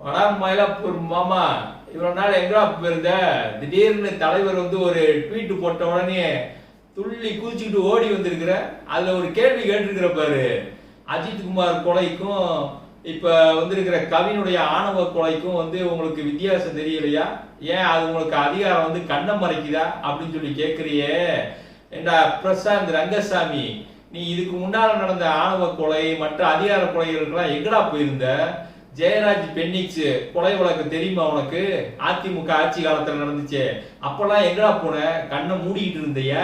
வடா மயிலாப்பூர் மாமா இவ்வளவு நாள் எங்கடா போயிருந்த? திடீர்னு தலைவர் வந்து ஒரு ட்வீட் போட்ட உடனே துள்ளி குதிச்சுக்கிட்டு ஓடி வந்திருக்கிற அதுல ஒரு கேள்வி கேட்டிருக்கிற பாரு. அஜித்குமார் கொலைக்கும் இப்ப வந்திருக்கிற கவினுடைய ஆணவ கொலைக்கும் வந்து உங்களுக்கு வித்தியாசம் தெரியலையா? ஏன் அது உங்களுக்கு அதிகாரம் வந்து கண்ணை மறைக்குதா? அப்படின்னு சொல்லி கேட்குறியே ஏண்டா பிரசாந்த் ரங்கசாமி நீ இதுக்கு முன்னால் நடந்த ஆணவ கொலை மற்ற அதிகார கொலைகளுக்கெல்லாம் எங்கடா போயிருந்த? ஜெயராஜ் பென்னிக்ஸ் கொலை வழக்கு தெரியுமா உனக்கு? அதிமுக ஆட்சி காலத்துல நடந்துச்சு. அப்பெல்லாம் எங்கடா போன? கண்ணை மூடிக்கிட்டு இருந்தைய.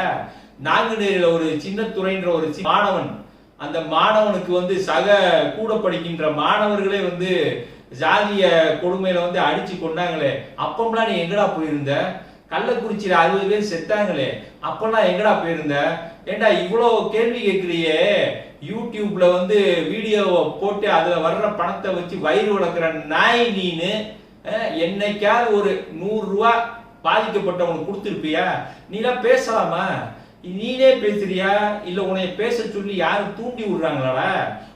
நாங்குநேரில ஒரு சின்ன துறைன்ற ஒரு சி- மாணவன். அந்த மாணவனுக்கு வந்து சக கூட படிக்கின்ற மாணவர்களே வந்து ஜாதிய கொடுமையில வந்து அடிச்சு கொண்டாங்களே. அப்பம்லாம் நீ எங்கடா போயிருந்த? கள்ளக்குறிச்சியில அறுபது பேர் செத்தாங்களே. அப்பெல்லாம் எங்கடா போயிருந்த? ஏண்டா இவ்வளோ கேள்வி கேட்குறியே? யூடியூப்ல வந்து வீடியோவை போட்டு அதுல வர்ற பணத்தை வச்சு வயிறு வளர்க்குற நாய் நீனு என்னைக்காவது ஒரு நூறு ரூபா பாதிக்கப்பட்டவனுக்கு கொடுத்துருப்பியா? நீலாம் பேசலாமா? நீனே பேசுறியா? இல்ல உன்னை பேச சொல்லி யாரும் தூண்டி விடுறாங்களாடா?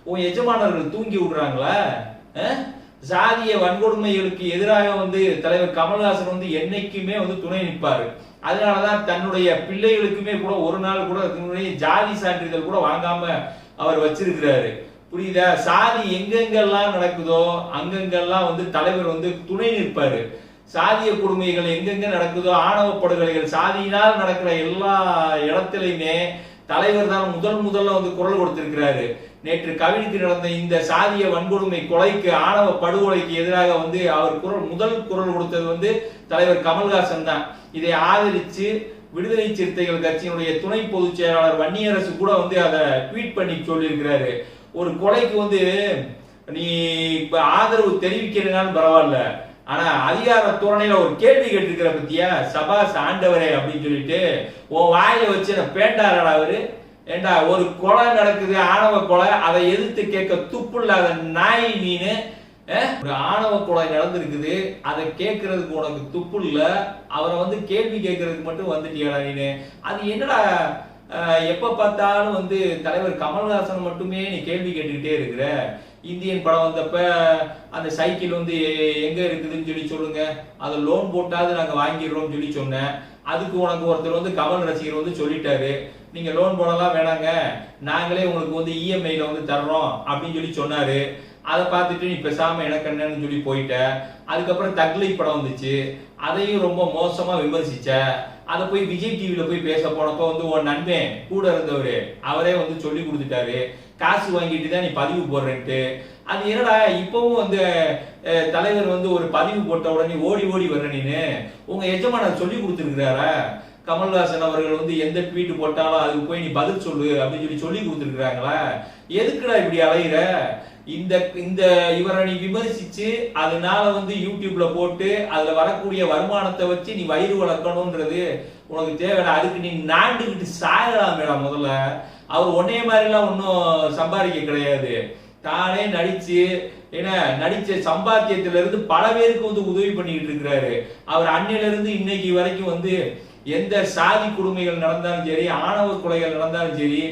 உன் எஜமானர்கள் தூங்கி விடுறாங்களா? அஹ்? சாதிய வன்கொடுமைகளுக்கு எதிராக வந்து தலைவர் கமல்ஹாசன் வந்து என்னைக்குமே வந்து துணை நிற்பாரு. அதனாலதான் தன்னுடைய பிள்ளைகளுக்குமே கூட ஒரு நாள் கூட தன்னுடைய ஜாதி சான்றிதழ் கூட வாங்காம அவர் வச்சிருக்கிறாரு. புரியுதா? சாதி எங்கெங்கெல்லாம் நடக்குதோ அங்கங்கெல்லாம் வந்து தலைவர் வந்து துணை நிற்பாரு. சாதிய கொடுமைகள் எங்கெங்க நடக்குதோ ஆணவ படுகொலைகள் சாதியினால் நடக்கிற எல்லா இடத்துலையுமே தலைவர் தான் முதல் முதல்ல வந்து குரல் கொடுத்திருக்கிறாரு. நேற்று கவினிக்கு நடந்த இந்த சாதிய வன்கொடுமை கொலைக்கு ஆணவ படுகொலைக்கு எதிராக வந்து அவர் குரல் முதல் குரல் கொடுத்தது வந்து தலைவர் கமல்ஹாசன் தான். இதை ஆதரிச்சு விடுதலை சிறுத்தைகள் கட்சியினுடைய துணை பொதுச் செயலாளர் வன்னியரசு கூட வந்து அதை ட்வீட் பண்ணி சொல்லியிருக்கிறாரு. ஒரு கொலைக்கு வந்து நீ இப்ப ஆதரவு தெரிவிக்கிறனாலும் பரவாயில்ல. ஆனா அதிகார தோரணையில ஒரு கேள்வி கேட்டிருக்கிற பத்தியா? சபாஸ் ஆண்டவரே அப்படின்னு சொல்லிட்டு உன் வாயில வச்சு என்ன பேண்டாரடா அவரு? ஏண்டா ஒரு கொலை நடக்குது ஆணவ கொலை அதை எதிர்த்து கேட்க துப்பு இல்லாத நாய் நீனு ஒரு ஆணவ கொலை நடந்திருக்குது அதை கேட்கறதுக்கு உனக்கு துப்பு இல்ல அவரை வந்து கேள்வி கேட்கறதுக்கு மட்டும் வந்துட்டியாடா நீனு? அது என்னடா எப்போ எப்ப பார்த்தாலும் வந்து தலைவர் கமல்ஹாசன் மட்டுமே நீ கேள்வி கேட்டுக்கிட்டே இருக்கிற? இந்தியன் படம் வந்தப்ப அந்த சைக்கிள் வந்து எங்க இருக்குதுன்னு சொல்லி சொல்லுங்க. அதை லோன் போட்டாவது நாங்க வாங்கிடுறோம்னு சொல்லி சொன்னேன். அதுக்கு உனக்கு ஒருத்தர் வந்து கமல் ரசிகர் வந்து சொல்லிட்டாரு. நீங்க லோன் போடலாம் வேணாங்க. நாங்களே உங்களுக்கு வந்து இஎம்ஐல வந்து தர்றோம் அப்படின்னு சொல்லி சொன்னாரு. அதை பார்த்துட்டு நீ பேசாம எனக்கு என்னன்னு சொல்லி போயிட்ட. அதுக்கப்புறம் தக்லை படம் வந்துச்சு. அதையும் ரொம்ப மோசமா விமர்சிச்ச. அதை போய் விஜய் டிவியில போய் பேச போனப்ப வந்து உன் நண்பன் கூட இருந்தவரு அவரே வந்து சொல்லி கொடுத்துட்டாரு. காசு வாங்கிட்டு தான் நீ பதிவு போடுறேன்ட்டு. அது என்னடா இப்பவும் வந்து தலைவர் வந்து ஒரு பதிவு போட்ட உடனே ஓடி ஓடி வர்ற நீனு? உங்க எஜமானர் சொல்லி கொடுத்துருக்கிறாரா? கமல்ஹாசன் அவர்கள் வந்து எந்த ட்வீட் போட்டாலும் அதுக்கு போய் நீ பதில் சொல்லு அப்படின்னு சொல்லி சொல்லி கொடுத்துருக்குறாங்களா. எதுக்குடா இப்படி அலையிற? இந்த இந்த இவரை நீ விமர்சிச்சு அதனால வந்து யூடியூப்ல போட்டு அதுல வரக்கூடிய வருமானத்தை வச்சு நீ வயிறு வளர்க்கணும்ன்றது உனக்கு தேவைடா அதுக்கு நீ நாண்டுகிட்டு சாகலாம் மேடம் முதல்ல. அவர் ஒன்னே மாதிரிலாம் ஒன்றும் சம்பாதிக்க கிடையாது. தானே நடிச்சு என்ன நடிச்ச சம்பாத்தியத்துல இருந்து பல பேருக்கு வந்து உதவி பண்ணிட்டு இருக்கிறாரு. அவர் அன்னையில இருந்து இன்னைக்கு வரைக்கும் வந்து எந்த சாதி கொடுமைகள் நடந்தாலும் சரி ஆணவ கொலைகள் நடந்தாலும் சரி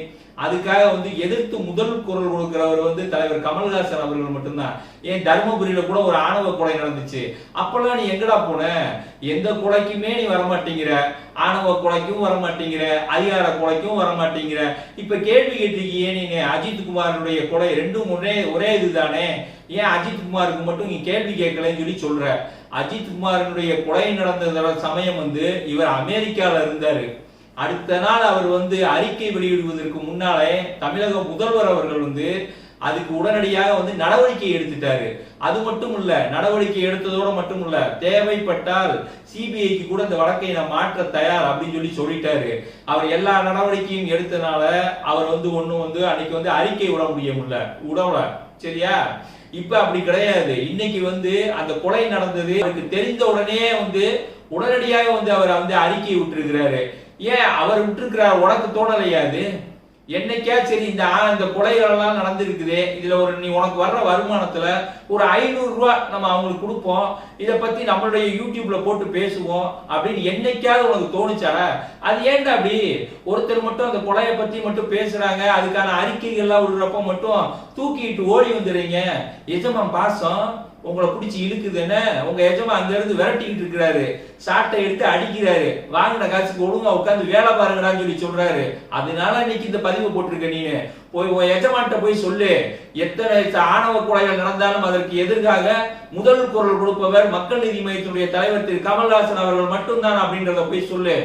அதுக்காக வந்து எதிர்த்து முதல் குரல் கொடுக்கிறவர் வந்து தலைவர் கமல்ஹாசன் அவர்கள் மட்டும்தான். ஏன் தருமபுரியில கூட ஒரு ஆணவ கொலை நடந்துச்சு. அப்பெல்லாம் நீ எங்கடா போன? எந்த கொலைக்குமே நீ வரமாட்டேங்கிற. ஆணவ கொலைக்கும் வரமாட்டேங்கிற. அதிகார கொலைக்கும் வரமாட்டேங்கிற. இப்ப கேள்வி கேட்டிருக்கீங்க நீங்க அஜித் குமாரனுடைய கொலை ரெண்டும் ஒரே ஒரே இதுதானே? ஏன் அஜித் குமாருக்கு மட்டும் நீ கேள்வி கேட்கலன்னு சொல்லி சொல்ற? அஜித் குமாரனுடைய கொலை நடந்த சமயம் வந்து இவர் அமெரிக்கால இருந்தாரு. அடுத்த நாள் அவர் வந்து அறிக்கை வெளியிடுவதற்கு முன்னாலே தமிழக முதல்வர் அவர்கள் வந்து அதுக்கு உடனடியாக வந்து நடவடிக்கை எடுத்துட்டாரு. அது மட்டும் இல்ல நடவடிக்கை எடுத்ததோட மட்டும் இல்ல தேவைப்பட்டால் சிபிஐக்கு கூட இந்த வழக்கை நான் மாற்ற தயார் அப்படின்னு சொல்லி சொல்லிட்டாரு. அவர் எல்லா நடவடிக்கையும் எடுத்தனால அவர் வந்து ஒண்ணும் வந்து அன்னைக்கு வந்து அறிக்கை விட முடியல விடல சரியா? இப்ப அப்படி கிடையாது. இன்னைக்கு வந்து அந்த கொலை நடந்தது அவருக்கு தெரிந்த உடனே வந்து உடனடியாக வந்து அவர் வந்து அறிக்கை விட்டுருக்கிறாரு. ஏன் அவர் விட்டுருக்கிறார்? உனக்கு தோணலையா அது என்னைக்கா சரி இந்த இந்த கொலைகளெல்லாம் நடந்திருக்குது இதுல ஒரு நீ உனக்கு வர்ற வருமானத்துல ஒரு ஐநூறு ரூபா நம்ம அவங்களுக்கு கொடுப்போம். இதை பத்தி நம்மளுடைய யூடியூப்ல போட்டு பேசுவோம் அப்படின்னு என்னைக்காவது உனக்கு தோணுச்சாரா அது ஏன்டா அப்படி? ஒருத்தர் மட்டும் அந்த கொலையை பத்தி மட்டும் பேசுறாங்க அதுக்கான அறிக்கைகள்லாம் விடுறப்ப மட்டும் தூக்கிட்டு ஓடி வந்துடுறீங்க. எஜமான் பாசம்? உங்களை பிடிச்சி இழுக்குதுன்னு உங்க எஜமா அங்க இருந்து விரட்டிக்கிட்டு இருக்கிறாரு. சாட்டை எடுத்து அடிக்கிறாரு. வாங்கின காசுக்கு ஒழுங்கா உட்காந்து வேலை பாருங்கடான்னு சொல்லி சொல்றாரு. அதனால இன்னைக்கு இந்த பதிவு போட்டிருக்க நீ போய் உன் எஜமான்ட்ட போய் சொல்லு. எத்தனை ஆணவ கொலைகள் நடந்தாலும் அதற்கு எதிர்காக முதல் குரல் கொடுப்பவர் மக்கள் நீதி மையத்தினுடைய தலைவர் திரு கமல்ஹாசன் அவர்கள் மட்டும்தான் அப்படின்றத போய் சொல்லு.